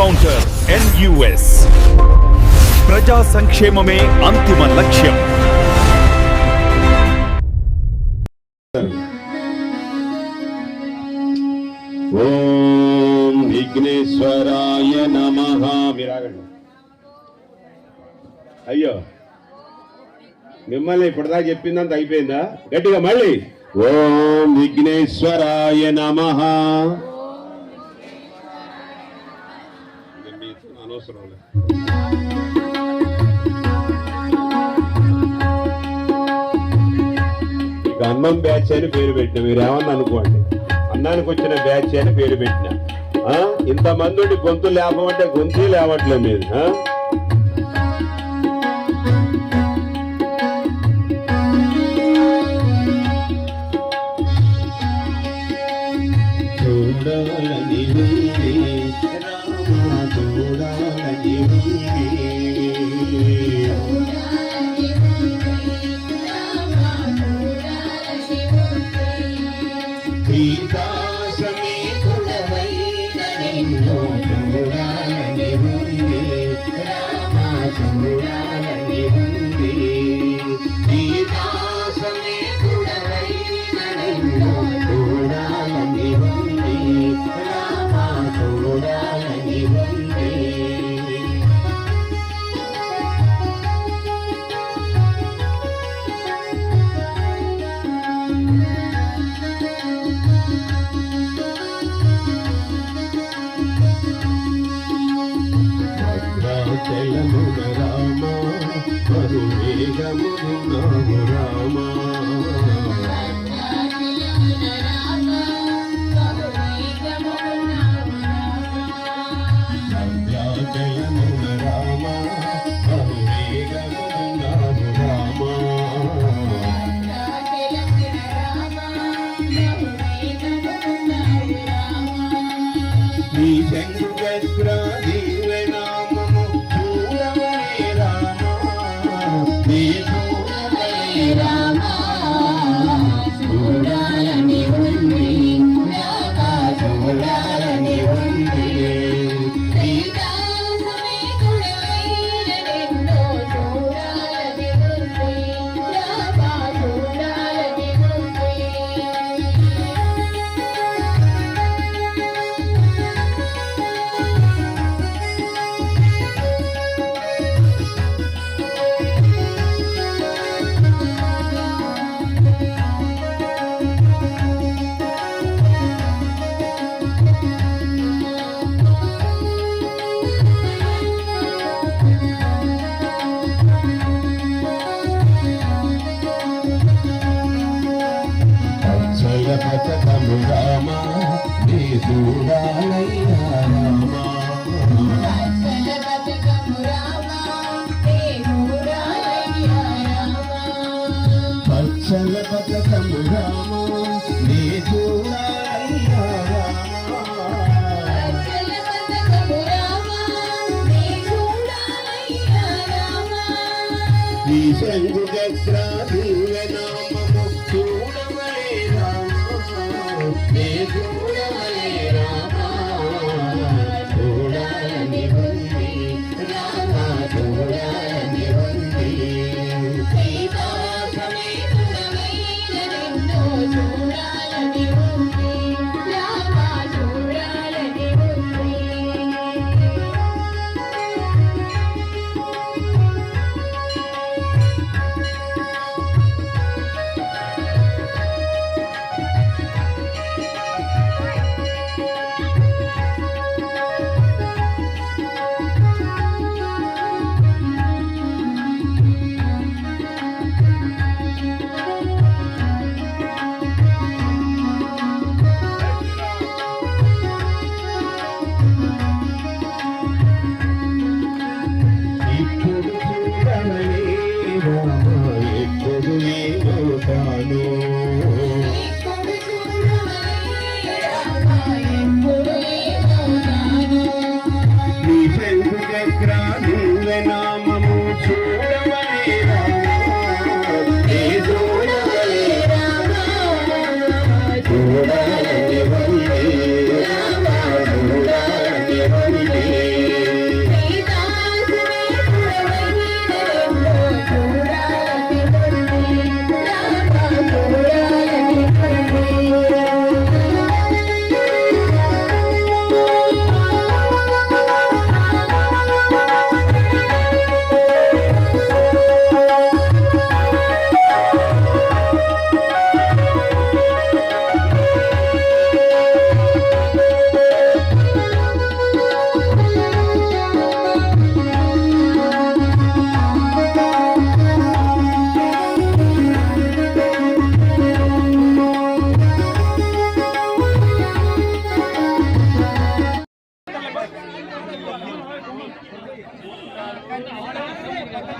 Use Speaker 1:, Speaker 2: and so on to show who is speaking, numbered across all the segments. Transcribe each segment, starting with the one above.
Speaker 1: Encounter NUS ప్రజా సంక్షేమమే అంతిమ లక్ష్యం.
Speaker 2: ఓం విఘ్నేశ్వరాయ నమ. మీరాగండి అయ్యో. మిమ్మల్ని ఇప్పటిదాకా చెప్పిందంత అయిపోయిందా? గట్టిగా మళ్ళీ. ఓం విఘ్నేశ్వరాయ నమ. అనవసరం లేదు. అన్నం బ్యాచ్ అని పేరు పెట్టిన. మీరు ఏమన్నా అనుకోండి. అన్నానికి వచ్చిన బ్యాచ్ అని పేరు పెట్టిన. ఆ? ఇంతమంది గొంతు లేపమంటే గొంతు లేవట్లేదు మీరు. ఆ? పథకము రామ నీ చూడాలయ్యా రామ అక్షయ పథకము రామ నీ చూడాలయ్యా రామ నీ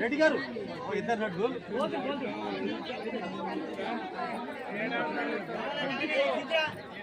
Speaker 3: రెడ్డి గారు. ఇద్దరు నడ్డు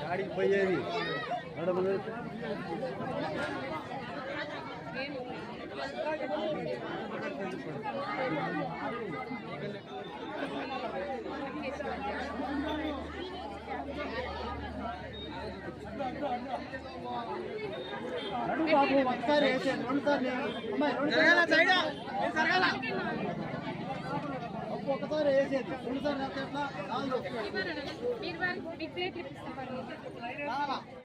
Speaker 3: గాడికి పోయేది. నడు బాబు ఒకసారి రెండు సార్లు అమ్మాయి రెండు సార్లు ఒక్కొక్కసారి వేసేది రెండు సార్లు ఎట్లా నాలుగు.
Speaker 4: Big plate ఇప్పిస్తాం